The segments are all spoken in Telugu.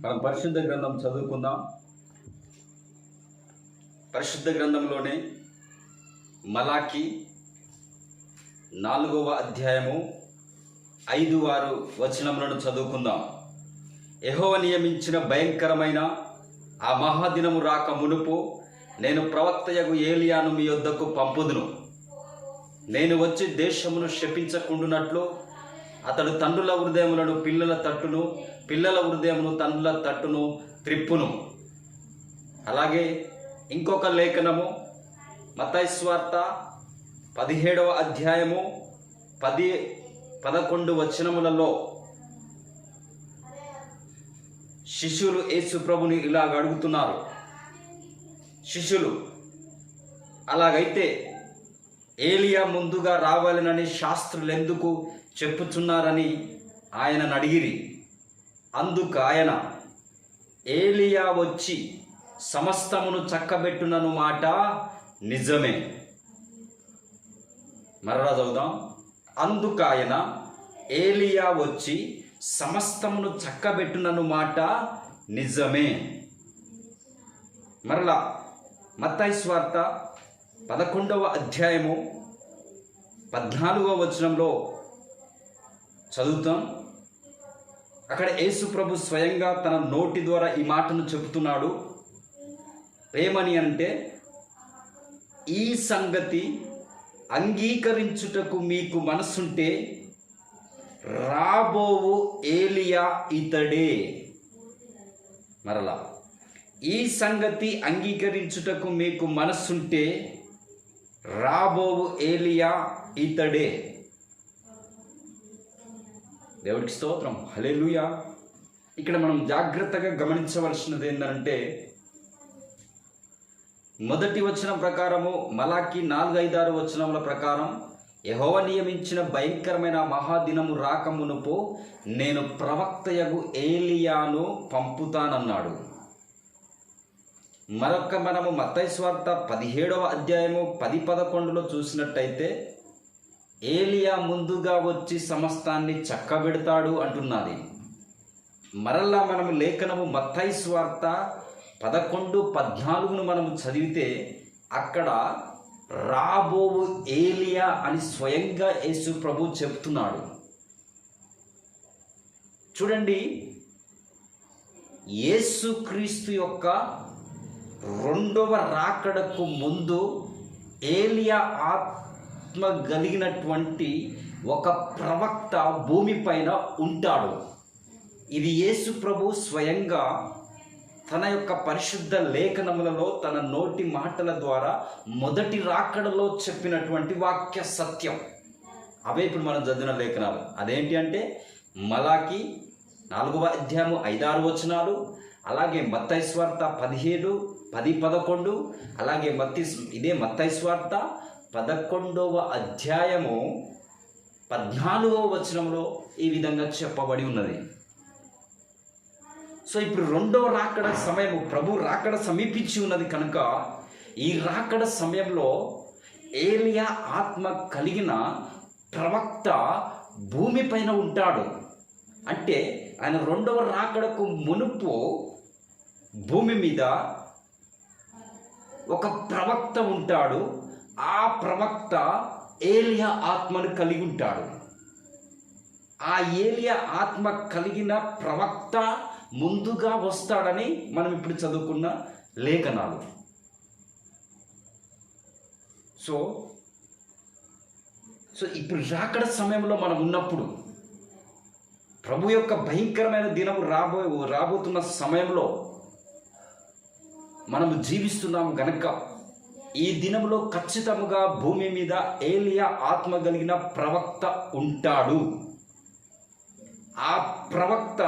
మనం పరిశుద్ధ గ్రంథం చదువుకుందాం. పరిశుద్ధ గ్రంథంలోనే మలాకి నాలుగవ అధ్యాయము ఐదు ఆరు వచనములను చదువుకుందాం. యెహోవా నియమించిన భయంకరమైన ఆ మహాదినము రాక మునుపు నేను ప్రవక్తయగు ఏలియాను మీ యొద్దకు పంపుదును. నేను వచ్చి దేశమును శపించకుండునట్లు అతడు తండ్రుల హృదయములను పిల్లల తట్టును పిల్లల హృదయమును తండ్రుల తట్టును త్రిప్పును. అలాగే ఇంకొక లేఖనము మతైస్వార్త పదిహేడవ అధ్యాయము పది పదకొండు వచనములలో శిష్యులు యేసు ప్రభుని ఇలాగ అడుగుతున్నారు. శిష్యులు అలాగైతే ఏలియా ముందుగా రావాలనని శాస్త్రులు ఎందుకు చెప్పుచున్నారని ఆయనను అడిగిరి. అందుకాయన ఏలియా వచ్చి సమస్తమును చక్కబెట్టునను మాట నిజమే. మరలా చదువుదాం. అందుకాయన ఏలియా వచ్చి సమస్తమును చక్కబెట్టునను మాట నిజమే. మరలా మత్తాయి స్వార్త పదకొండవ అధ్యాయము పద్నాలుగవ వచనంలో చదువుతాం. అక్కడ యేసు ప్రభు స్వయంగా తన నోటి ద్వారా ఈ మాటను చెబుతున్నాడు. ఏమని అంటే ఈ సంగతి అంగీకరించుటకు మీకు మనసుంటే రాబోవు ఏలియా ఇతడే. మరలా ఈ సంగతి అంగీకరించుటకు మీకు మనస్సుంటే రాబోవు ఏలియా ఇతడే. దేవుడికి స్తోత్రం. హలే ఇక్కడ మనం జాగ్రత్తగా గమనించవలసినది ఏంటంటే మొదటి వచనం ప్రకారము మలాకి నాలుగు ఆరు వచనముల ప్రకారం యహోవ నియమించిన భయంకరమైన మహాదినము రాకమునుపు నేను ప్రవక్తయగు ఏలియాను పంపుతానన్నాడు. మరొక మనము మత్తైస్వార్త పదిహేడవ అధ్యాయము పది పదకొండులో చూసినట్టయితే ఏలియా ముందుగా వచ్చి సమస్తాన్ని చక్కబెడతాడు అంటున్నది. మరలా మనము లేఖనము మత్తయి స్వార్త పదకొండు పద్నాలుగును మనము చదివితే అక్కడ రాబోవు ఏలియా అని స్వయంగా యేసు ప్రభు చెప్తున్నాడు. చూడండి యేసుక్రీస్తు యొక్క రెండవ రాకడకు ముందు ఏలియా ఆత్మ ఆత్మ కలిగినటువంటి ఒక ప్రవక్త భూమిపైన ఉంటాడు. ఇది యేసు ప్రభు స్వయంగా తన యొక్క పరిశుద్ధ లేఖనములలో తన నోటి మాటల ద్వారా మొదటి రాకడలో చెప్పినటువంటి వాక్య సత్యం. అవే ఇప్పుడు మనం చదివిన లేఖనాలు. అదేంటి అంటే మలాకి నాలుగవ అధ్యాయము ఐదారు వచనాలు అలాగే మత్తైస్వార్త పదిహేడు పది పదకొండు అలాగే మత్తి ఇదే మత్తైస్వార్త పదకొండవ అధ్యాయము పద్నాలుగవ వచనంలో ఈ విధంగా చెప్పబడి ఉన్నది. సో ఇప్పుడు రెండవ రాకడ సమయము ప్రభు రాకడ సమీపించి ఉన్నది కనుక ఈ రాకడ సమయంలో ఏలియా ఆత్మ కలిగిన ప్రవక్త భూమిపైన ఉంటాడు. అంటే ఆయన రెండవ రాకడకు మునుపు భూమి మీద ఒక ప్రవక్త ఉంటాడు. ఆ ప్రవక్త ఏలియా ఆత్మను కలిగి ఉంటాడు. ఆ ఏలియా ఆత్మ కలిగిన ప్రవక్త ముందుగా వస్తాడని మనం ఇప్పుడు చదువుకున్న లేఖనాలు. సో సో ఇప్పుడు రాకడ సమయంలో మనం ఉన్నప్పుడు ప్రభు యొక్క భయంకరమైన దినము రాబో రాబోతున్న సమయంలో మనము జీవిస్తున్నాం గనక ఈ దినంలో ఖచ్చితంగా భూమి మీద ఏలియా ఆత్మ కలిగిన ప్రవక్త ఉంటాడు. ఆ ప్రవక్త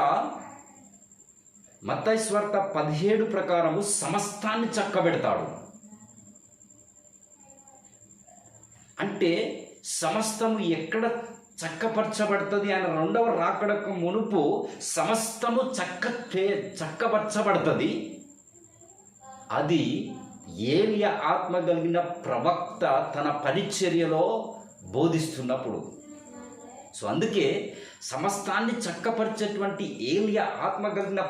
మత్తైస్వార్త పదిహేడు ప్రకారము సమస్తాన్ని చక్కబెడతాడు. అంటే సమస్తము ఎక్కడ చక్కపరచబడుతుంది ఆయన రెండవ రాకడకు మునుపు సమస్తము చక్క చక్కపరచబడుతుంది. అది ఏలియ ఆత్మ కలిగిన ప్రవక్త తన పరిచర్యలో బోధిస్తున్నప్పుడు. సో అందుకే సమస్తాన్ని చక్కపరిచేటువంటి ఏలియ ఆత్మ కలిగిన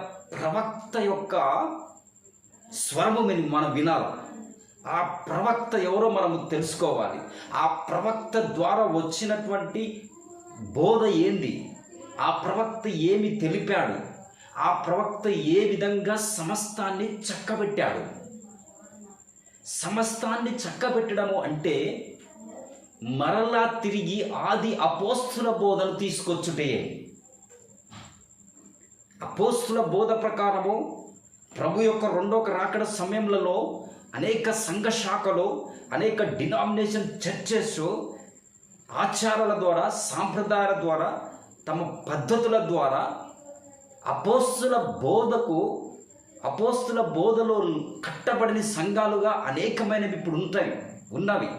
ప్రవక్త యొక్క స్వరము మనం వినాలి. ఆ ప్రవక్త ఎవరో మనము తెలుసుకోవాలి. ఆ ప్రవక్త ద్వారా వచ్చినటువంటి బోధ ఏంది? ఆ ప్రవక్త ఏమి తెలిపాడు? ఆ ప్రవక్త ఏ విధంగా సమస్తాన్ని చక్కబెట్టాడు? సమస్తాన్ని చక్కబెట్టడము అంటే మరలా తిరిగి ఆది అపోస్తుల బోధను తీసుకొచ్చుటే. అపోస్తుల బోధ ప్రకారము ప్రభు యొక్క రెండో రాకడ సమయంలో అనేక సంఘ శాఖలు అనేక డినామినేషన్ చర్చెస్ ఆచారాల ద్వారా సాంప్రదాయాల ద్వారా తమ పద్ధతుల ద్వారా అపోస్తుల బోధకు అపోస్తుల బోధలో కట్టబడిన సంఘాలుగా అనేకమైనవి ఇప్పుడు ఉంటాయి ఉన్నవి.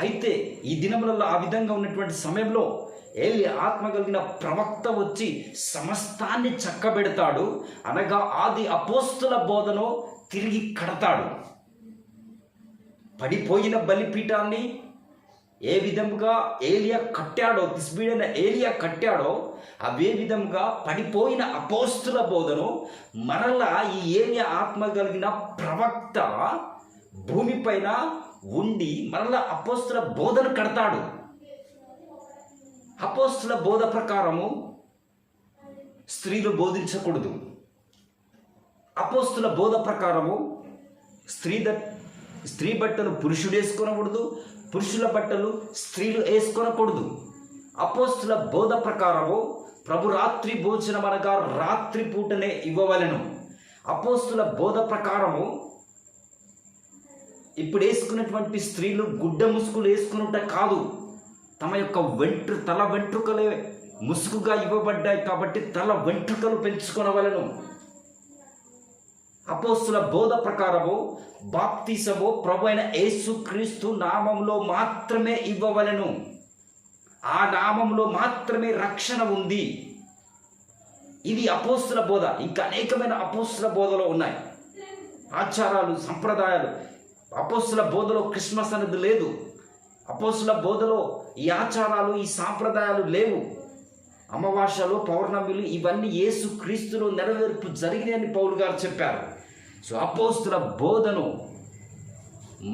అయితే ఈ దినములలో ఆ విధంగా ఉన్నటువంటి సమయంలో ఏలి ఆత్మ కలిగిన ప్రవక్త వచ్చి సమస్తాన్ని చక్కబెడతాడు అనగా ఆది అపోస్తుల బోధను తిరిగి కడతాడు. పడిపోయిన బలిపీఠాన్ని ఏ విధంగా ఏలియా కట్టాడో తిస్బీడైన ఏలియా కట్టాడో అవే విధంగా పడిపోయిన అపోస్తుల బోధను మరలా ఈ ఏలియా ఆత్మ కలిగిన ప్రవక్త భూమిపైన ఉండి మరలా అపోస్తుల బోధను కడతాడు. అపోస్తుల బోధ ప్రకారము స్త్రీలు బోధించకూడదు. అపోస్తుల బోధ ప్రకారము స్త్రీ ద- స్త్రీ బట్టలు పురుషుడు వేసుకొనకూడదు పురుషుల బట్టలు స్త్రీలు వేసుకొనకూడదు. అపోస్తుల బోధ ప్రకారము ప్రభు రాత్రి భోజనం అనగా రాత్రి పూటనే ఇవ్వవలెను. అపోస్తుల బోధ ప్రకారము ఇప్పుడు వేసుకున్నటువంటి స్త్రీలు గుడ్డ ముసుగులు వేసుకున్నట్ట కాదు. తమ యొక్క వెంట్రు తల వెంట్రుకలే ముసుగుగా ఇవ్వబడ్డాయి కాబట్టి తల వెంట్రుకలు పెంచుకునవలను. అపోస్తుల బోధ ప్రకారము బాప్తిసము ప్రభు అయిన యేసుక్రీస్తు నామంలో మాత్రమే ఇవ్వవలెను. ఆ నామంలో మాత్రమే రక్షణ ఉంది. ఇది అపోస్తుల బోధ. ఇంకా అనేకమైన అపోస్తుల బోధలో ఉన్నాయి. ఆచారాలు సంప్రదాయాలు. అపోస్తుల బోధలో క్రిస్మస్ అనేది లేదు. అపోస్తుల బోధలో ఈ ఆచారాలు ఈ సాంప్రదాయాలు లేవు. అమావాస్యలు పౌర్ణమిలు ఇవన్నీ యేసు క్రీస్తులో నెరవేర్పు జరిగినాయని పౌలు గారు చెప్పారు. సో అపోస్తుల బోధను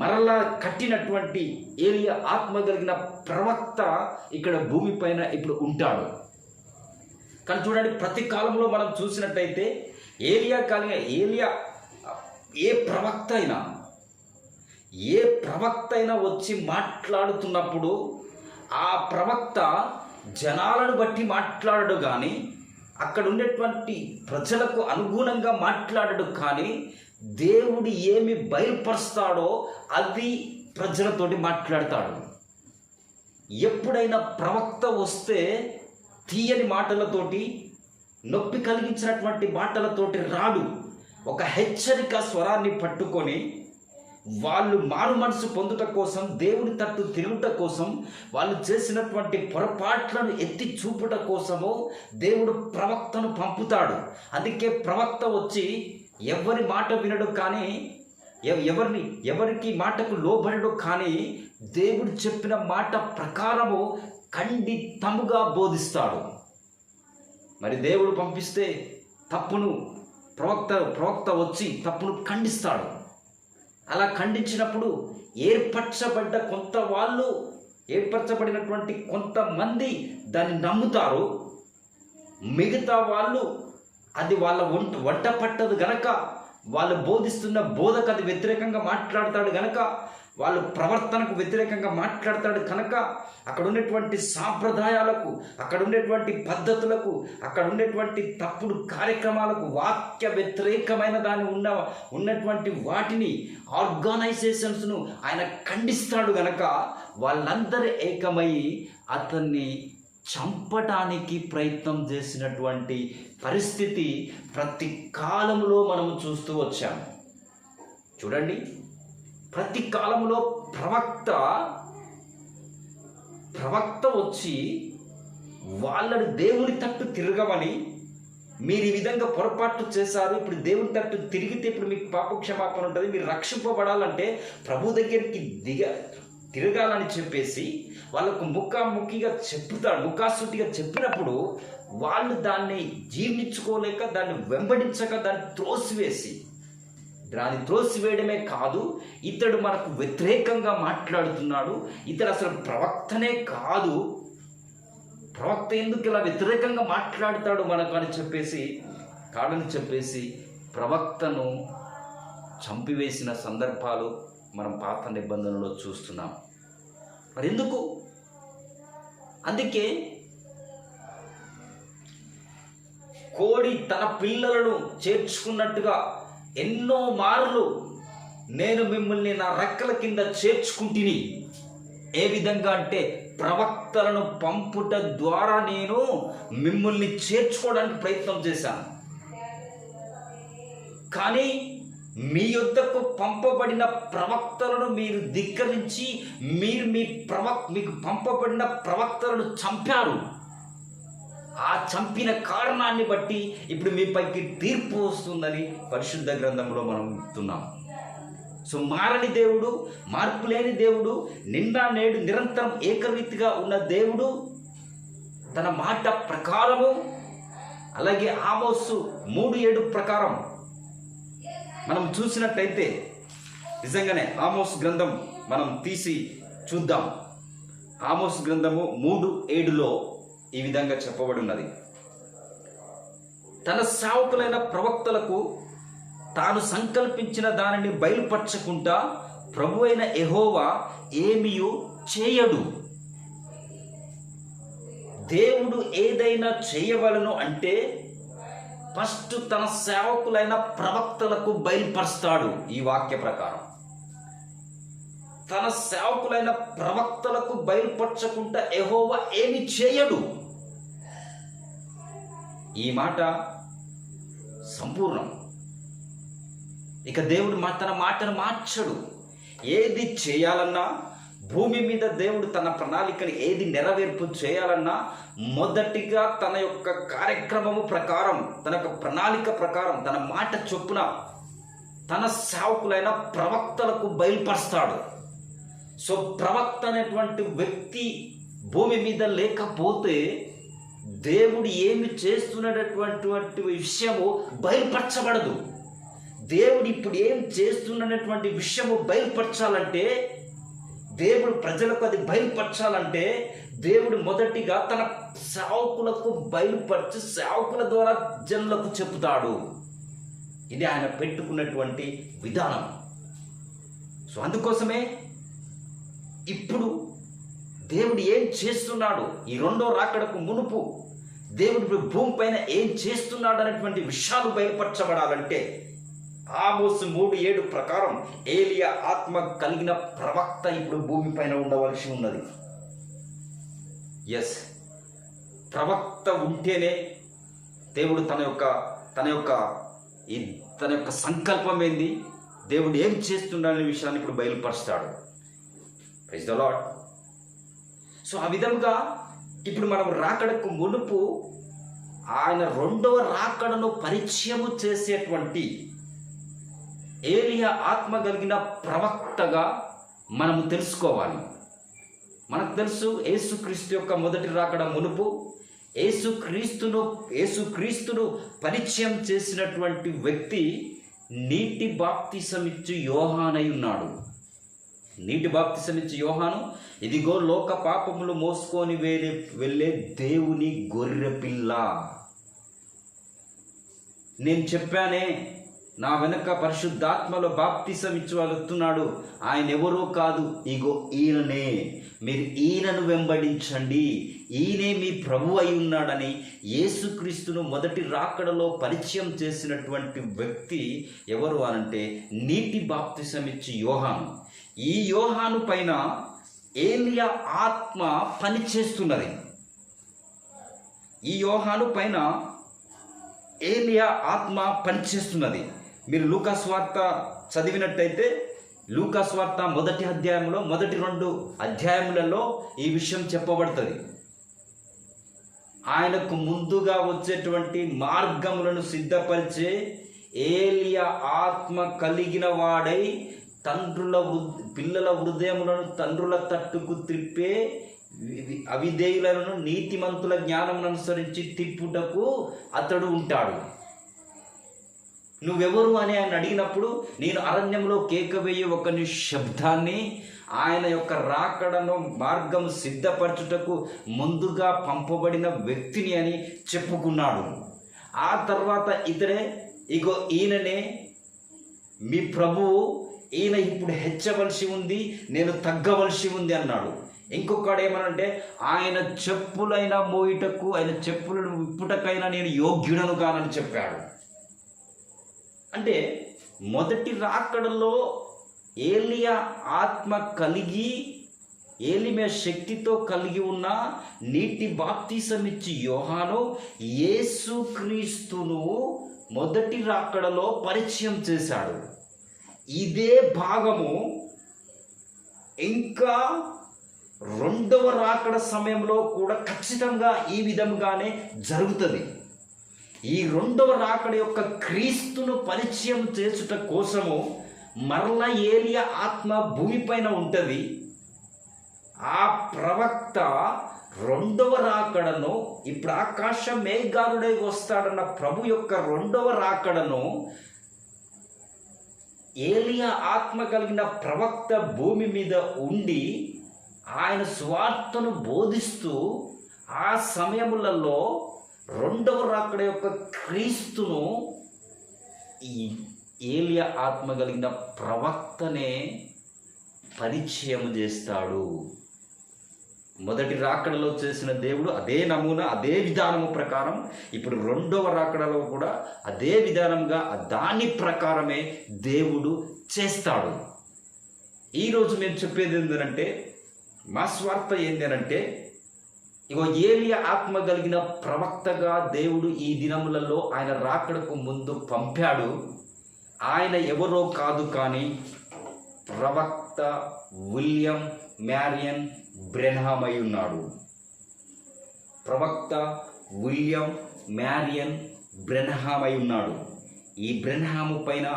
మరలా కట్టినటువంటి ఏలియా ఆత్మ కలిగిన ప్రవక్త ఇక్కడ భూమిపైన ఇప్పుడు ఉంటాడు. కానీ చూడండి ప్రతి కాలంలో మనం చూసినట్టయితే ఏలియా కాలంగా ఏలియా ఏ ప్రవక్త అయినా ఏ ప్రవక్త అయినా వచ్చి మాట్లాడుతున్నప్పుడు ఆ ప్రవక్త జనాలను బట్టి మాట్లాడడు కానీ అక్కడ ఉండేటువంటి ప్రజలకు అనుగుణంగా మాట్లాడడు కానీ దేవుడు ఏమి బయలుపరుస్తాడో అది ప్రజలతోటి మాట్లాడతాడు. ఎప్పుడైనా ప్రవక్త వస్తే తీయని మాటలతోటి నొప్పి కలిగించినటువంటి మాటలతోటి రాడు. ఒక హెచ్చరిక స్వరాన్ని పట్టుకొని వాళ్ళు మారు మనసు పొందుట కోసం దేవుని తట్టు తిరుగుట కోసం వాళ్ళు చేసినటువంటి పొరపాట్లను ఎత్తి చూపుట కోసము దేవుడు ప్రవక్తను పంపుతాడు. అందుకే ప్రవక్త వచ్చి ఎవరి మాట వినడు కానీ ఎవ- ఎవరిని ఎవరికి మాటకు లోబడడు కానీ దేవుడు చెప్పిన మాట ప్రకారము ఖండితముగా బోధిస్తాడు. మరి దేవుడు పంపిస్తే తప్పును ప్రవక్త ప్రవక్త వచ్చి తప్పును ఖండిస్తాడు. అలా ఖండించినప్పుడు ఏర్పరచబడ్డ కొంత వాళ్ళు ఏర్పరచబడినటువంటి కొంతమంది దాన్ని నమ్ముతారు. మిగతా వాళ్ళు అది వాళ్ళ వంట వంట పట్టదు గనక వాళ్ళు బోధిస్తున్న బోధకు అది వ్యతిరేకంగా మాట్లాడతాడు గనక వాళ్ళు ప్రవర్తనకు వ్యతిరేకంగా మాట్లాడతాడు కనుక అక్కడ ఉన్నటువంటి సాంప్రదాయాలకు అక్కడ ఉండేటువంటి పద్ధతులకు అక్కడ ఉండేటువంటి తప్పుడు కార్యక్రమాలకు వాక్య వ్యతిరేకమైన దాని ఉన్న ఉన్నటువంటి వాటిని ఆర్గనైజేషన్స్ను ఆయన ఖండిస్తాడు గనక వాళ్ళందరూ ఏకమై అతన్ని చంపటానికి ప్రయత్నం చేసినటువంటి పరిస్థితి ప్రతి కాలంలో మనము చూస్తూ వచ్చాము. చూడండి. ప్రతి కాలంలో ప్రవక్త ప్రవక్త వచ్చి వాళ్ళని దేవుని తట్టు తిరగమని మీరు ఈ విధంగా పొరపాటు చేశారు ఇప్పుడు దేవుని తట్టు తిరిగితే ఇప్పుడు మీకు పాప క్షమాపణ ఉంటుంది మీరు రక్షింపబడాలంటే ప్రభు దగ్గరికి దిగ తిరగాలని చెప్పేసి వాళ్ళకు ముఖాముఖిగా చెప్పుతాడు ముఖాసుటిగా చెప్పినప్పుడు వాళ్ళు దాన్ని జీర్ణించుకోలేక దాన్ని వెంబడించక దాన్ని త్రోసివేసి దాన్ని త్రోసివేయడమే కాదు ఇతడు మనకు వ్యతిరేకంగా మాట్లాడుతున్నాడు. ఇతడు అసలు ప్రవక్తనే కాదు. ప్రవక్త ఎందుకు ఇలా వ్యతిరేకంగా మాట్లాడతాడు మనకు అని చెప్పేసి కాడని చెప్పేసి ప్రవక్తను చంపివేసిన సందర్భాలు మనం పాత నిబంధనలో చూస్తున్నాం. మరి ఎందుకు? అందుకే కోడి తన పిల్లలను చేర్చుకున్నట్టుగా ఎన్నో మార్లు నేను మిమ్మల్ని నా రెక్కల కింద చేర్చుకుంటుని. ఏ విధంగా అంటే ప్రవక్తలను పంపుట ద్వారా నేను మిమ్మల్ని చేర్చుకోవడానికి ప్రయత్నం చేశాను కానీ మీ యొద్దకు పంపబడిన ప్రవక్తలను మీరు ధిక్కరించి మీరు మీ ప్రవక్ మీకు పంపబడిన ప్రవక్తలను చంపారు. ఆ చంపిన కారణాన్ని బట్టి ఇప్పుడు మీపైకి తీర్పు వస్తుందని పరిశుద్ధ గ్రంథంలో మనం చెప్తున్నాం సో మారని దేవుడు మార్పు లేని దేవుడు నిన్న నేడు నిరంతరం ఏకరీతిగా ఉన్న దేవుడు తన మాట ప్రకారము అలాగే ఆమోస్సు మూడు ఏడు ప్రకారం మనం చూసినట్టయితే నిజంగానే ఆమోస్ గ్రంథం మనం తీసి చూద్దాం. ఆమోస్ గ్రంథము మూడు ఏడులో ఈ విధంగా చెప్పబడి ఉన్నది తన సేవకులైన ప్రవక్తలకు తాను సంకల్పించిన దానిని బయలుపరచకుండా ప్రభు అయిన ఎహోవా ఏమియు చేయడు. దేవుడు ఏదైనా చేయవలను అంటే ఫస్ట్ తన సేవకులైన ప్రవక్తలకు బయలుపరుస్తాడు ఈ వాక్య ప్రకారం. తన సేవకులైన ప్రవక్తలకు బయలుపరచకుండా ఎహోవా ఏమి చేయడు. ఈ మాట సంపూర్ణం. ఇక దేవుడు మా తన మాటను మార్చడు. ఏది చేయాలన్నా భూమి మీద దేవుడు తన ప్రణాళికను ఏది నెరవేర్పు చేయాలన్నా మొదటిగా తన యొక్క కార్యక్రమము ప్రకారం తన యొక్క ప్రణాళిక ప్రకారం తన మాట చొప్పున తన సేవకులైన ప్రవక్తలకు బయలుపరుస్తాడు. సో ప్రవక్త అనేటువంటి వ్యక్తి భూమి మీద లేకపోతే దేవుడు ఏమి చేస్తున్నటువంటి విషయము బయలుపరచబడదు. దేవుడు ఇప్పుడు ఏం చేస్తున్నటువంటి విషయము బయలుపరచాలంటే దేవుడు ప్రజలకు అది బయలుపరచాలంటే దేవుడు మొదటిగా తన సేవకులకు బయలుపరిచి సేవకుల ద్వారా జనులకు చెబుతాడు. ఇది ఆయన పెట్టుకున్నటువంటి విధానం. సో అందుకోసమే ఇప్పుడు దేవుడు ఏం చేస్తున్నాడు? ఈ రెండో రాకడకు మునుపు దేవుడు ఇప్పుడు భూమిపైన ఏం చేస్తున్నాడు అనేటువంటి విషయాలు బయలుపరచబడాలంటే ఆమోసు మూడు ఏడు ప్రకారం ఏలియా ఆత్మ కలిగిన ప్రవక్త ఇప్పుడు భూమిపైన ఉండవలసి ఉన్నది. ఎస్ ప్రవక్త ఉంటేనే దేవుడు తన యొక్క తన యొక్క ఈ తన యొక్క సంకల్పం ఏంది? దేవుడు ఏం చేస్తున్నాడనే విషయాన్ని ఇప్పుడు బయలుపరుస్తాడు. ప్రైజ్ ద లాడ్ సో ఆ విధంగా ఇప్పుడు మనం రాకడకు మునుపు ఆయన రెండవ రాకడను పరిచయము చేసేటువంటి ఏలియా ఆత్మ కలిగిన ప్రవక్తగా మనము తెలుసుకోవాలి. మనకు తెలుసు యేసుక్రీస్తు యొక్క మొదటి రాకడ మునుపు యేసుక్రీస్తును యేసుక్రీస్తును పరిచయం చేసినటువంటి వ్యక్తి నీటి బాప్తిసమిచ్చు యోహానై ఉన్నాడు. నీటి బాప్తిసమిచ్చి యోహాను ఇదిగో లోక పాపములు మోసుకొని వేరే వెళ్ళే దేవుని గొర్రె పిల్ల నేను చెప్పానే నా వెనక పరిశుద్ధాత్మలో బాప్తిసం ఇచ్చి వాళ్ళు వస్తున్నాడు ఆయన ఎవరో కాదు. ఇగో ఈయననే. మీరు ఈయనను వెంబడించండి. ఈయనే మీ ప్రభు అయి ఉన్నాడని యేసుక్రీస్తును మొదటి రాకడలో పరిచయం చేసినటువంటి వ్యక్తి ఎవరు అనంటే నీటి బాప్తిసం ఇచ్చి యోహాను. ఈ యోహాను పైన ఏలియా ఆత్మ పనిచేస్తున్నది ఈ యోహాను పైన ఏలియా ఆత్మ పనిచేస్తున్నది మీరు లూకాస్వార్త చదివినట్టయితే లూకాస్వార్త మొదటి అధ్యాయంలో మొదటి రెండు అధ్యాయములలో ఈ విషయం చెప్పబడుతుంది. ఆయనకు ముందుగా వచ్చేటువంటి మార్గములను సిద్ధపరిచే ఏలియా ఆత్మ కలిగిన వాడై తండ్రుల వృ- పిల్లల హృదయములను తండ్రుల తట్టుకు త్రిప్పే అవిధేయులను నీతిమంతుల జ్ఞానం అనుసరించి తిప్పుటకు అతడు ఉంటాడు. నువ్వెవరు అని ఆయన అడిగినప్పుడు నేను అరణ్యంలో కేక వేయి ఒకని శబ్దాన్ని ఆయన యొక్క రాకడను మార్గం సిద్ధపరచుటకు ముందుగా పంపబడిన వ్యక్తిని అని చెప్పుకున్నాడు. ఆ తర్వాత ఇతడే ఇగో ఈయననే మీ ప్రభువు ఈయన ఇప్పుడు హెచ్చవలసి ఉంది నేను తగ్గవలసి ఉంది అన్నాడు. ఇంకొకడు ఏమనంటే ఆయన చెప్పులైన మోయిటకు ఆయన చెప్పులను విప్పుటకైనా నేను యోగ్యుడను కానని చెప్పాడు. అంటే మొదటి రాకడలో ఏలియా ఆత్మ కలిగి ఏలిమే శక్తితో కలిగి ఉన్న నీటి బాప్తీసం ఇచ్చి యోహాను యేసుక్రీస్తును మొదటి రాకడలో పరిచయం చేశాడు. ఇదే భాగము ఇంకా రెండవ రాకడ సమయంలో కూడా ఖచ్చితంగా ఈ విధంగానే జరుగుతుంది. ఈ రెండవ రాకడ యొక్క క్రీస్తును పరిచయం చేసుట కోసము మరల ఏలియా ఆత్మ భూమిపైన ఉంటుంది. ఆ ప్రవక్త రెండవ రాకడను ఇప్పుడు ఆకాశ మేఘాలుడై వస్తాడన్న ప్రభు యొక్క రెండవ రాకడను ఏలియా ఆత్మ కలిగిన ప్రవక్త భూమి మీద ఉండి ఆయన స్వార్థను బోధిస్తూ ఆ సమయములలో రెండవ రాకడ యొక్క క్రీస్తును ఈ ఏలియా ఆత్మ కలిగిన ప్రవక్తనే పరిచయం చేస్తాడు. మొదటి రాకడలో చేసిన దేవుడు అదే నమూనా అదే విధానము ప్రకారం ఇప్పుడు రెండవ రాకడలో కూడా అదే విధానంగా దాని ప్రకారమే దేవుడు చేస్తాడు. ఈరోజు మేము చెప్పేది ఏంటంటే మా స్వార్థ ఏంటంటే ఇగో ఏలియా ఆత్మ కలిగిన ప్రవక్తగా దేవుడు ఈ దినములలో ఆయన రాకడకు ముందు పంపాడు. ఆయన ఎవరో కాదు కానీ ప్రవక్త విలియం మ్యారియన్ బ్రెన్హామ్ అయి ఉన్నాడు. ప్రవక్త విలియం మ్యారియన్ బ్రెన్హామ్ అయి ఉన్నాడు. ఈ బ్రెన్హాము పైన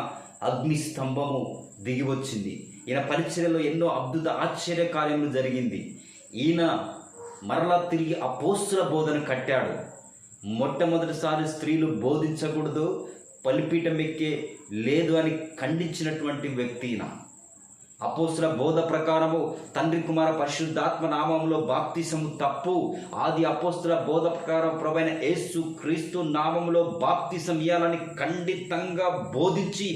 అగ్ని స్తంభము దిగి వచ్చింది ఈయన పరిచయలో ఎన్నో అద్భుత ఆశ్చర్య కార్యములు జరిగింది. ఈయన మరలా తిరిగి అపోస్తుల బోధన కట్టాడు. మొట్టమొదటిసారి స్త్రీలు బోధించకూడదు పలిపీఠం ఎక్కే లేదు అని ఖండించినటువంటి వ్యక్తి ఈయన. అపోస్తుల బోధ ప్రకారము తండ్రి కుమార పరిశుద్ధాత్మ నామంలో బాప్తిసము తప్పు. ఆది అపోస్తుల బోధ ప్రకారం ప్రభైన యేసు క్రీస్తు నామంలో బాప్తిసం ఇవ్వాలని ఖండితంగా బోధించి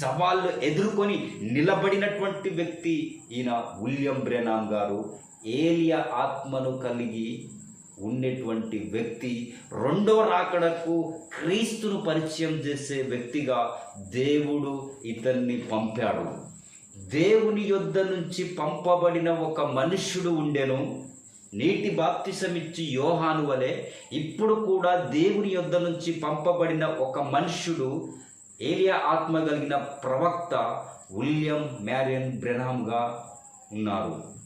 సవాళ్ళు ఎదుర్కొని నిలబడినటువంటి వ్యక్తి ఈయన ఉల్యం బ్రెనామ్ గారు. ఏలియా ఆత్మను కలిగి ఉండేటువంటి వ్యక్తి రెండవ రాకడకు క్రీస్తును పరిచయం చేసే వ్యక్తిగా దేవుడు ఇతన్ని పంపాడు. దేవుని యొద్ద నుంచి పంపబడిన ఒక మనుష్యుడు ఉండెను. నీటి బాప్తిసమిచ్చి యోహాను వలె ఇప్పుడు కూడా దేవుని యొద్ద నుంచి పంపబడిన ఒక మనుష్యుడు ఏలియా ఆత్మ కలిగిన ప్రవక్త విలియం మ్యారియన్ బ్రెనామ్గా ఉన్నారు.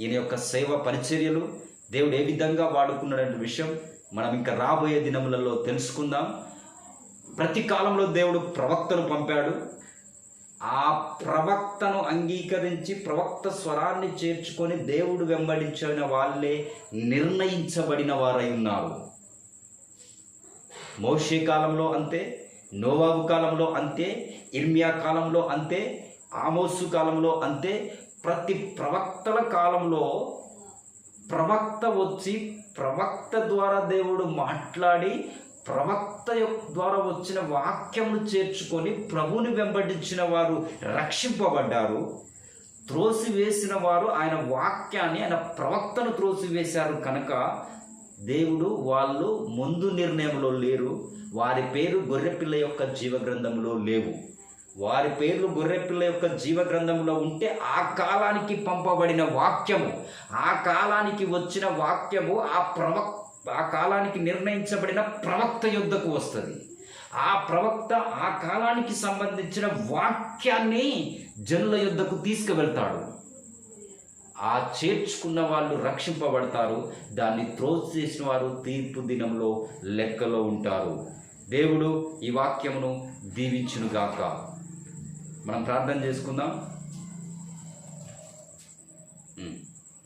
ఈయన యొక్క సేవ పరిచర్యలు దేవుడు ఏ విధంగా వాడుకున్నాడనే విషయం మనం ఇంకా రాబోయే దినములలో తెలుసుకుందాం. ప్రతి కాలంలో దేవుడు ప్రవక్తను పంపాడు. ఆ ప్రవక్తను అంగీకరించి ప్రవక్త స్వరాన్ని చేర్చుకొని దేవుడు వెంబడించిన వాళ్ళే నిర్ణయించబడిన వారై ఉన్నారు. మోషే కాలంలో అంతే నోవాబు కాలంలో అంతే ఇర్మియా కాలంలో అంతే ఆమోసు కాలంలో అంతే ప్రతి ప్రవక్తల కాలంలో ప్రవక్త వచ్చి ప్రవక్త ద్వారా దేవుడు మాట్లాడి ప్రవక్త యొక్క ద్వారా వచ్చిన వాక్యమును చేర్చుకొని ప్రభుని వెంబడించిన వారు రక్షింపబడ్డారు. త్రోసివేసిన వారు ఆయన వాక్యాన్ని ఆయన ప్రవక్తను త్రోసివేశారు కనుక దేవుడు వాళ్ళు ముందు నిర్ణయంలో లేరు. వారి పేరు గొర్రెపిల్ల యొక్క జీవగ్రంథంలో లేవు. వారి పేర్లు గొర్రెపిల్ల యొక్క జీవగ్రంథంలో ఉంటే ఆ కాలానికి పంపబడిన వాక్యము. ఆ కాలానికి వచ్చిన వాక్యము ఆ ప్రవక్ ఆ కాలానికి నిర్ణయించబడిన ప్రవక్త యుద్ధకు వస్తుంది. ఆ ప్రవక్త ఆ కాలానికి సంబంధించిన వాక్యాన్ని జనుల యుద్ధకు తీసుకువెళ్తాడు. ఆ చేర్చుకున్న వాళ్ళు రక్షింపబడతారు. దాన్ని త్రోత్ చేసిన వారు తీర్పు దినంలో లెక్కలో ఉంటారు. దేవుడు ఈ వాక్యమును దీవించునుగాక. మనం ప్రార్థన చేసుకుందాం.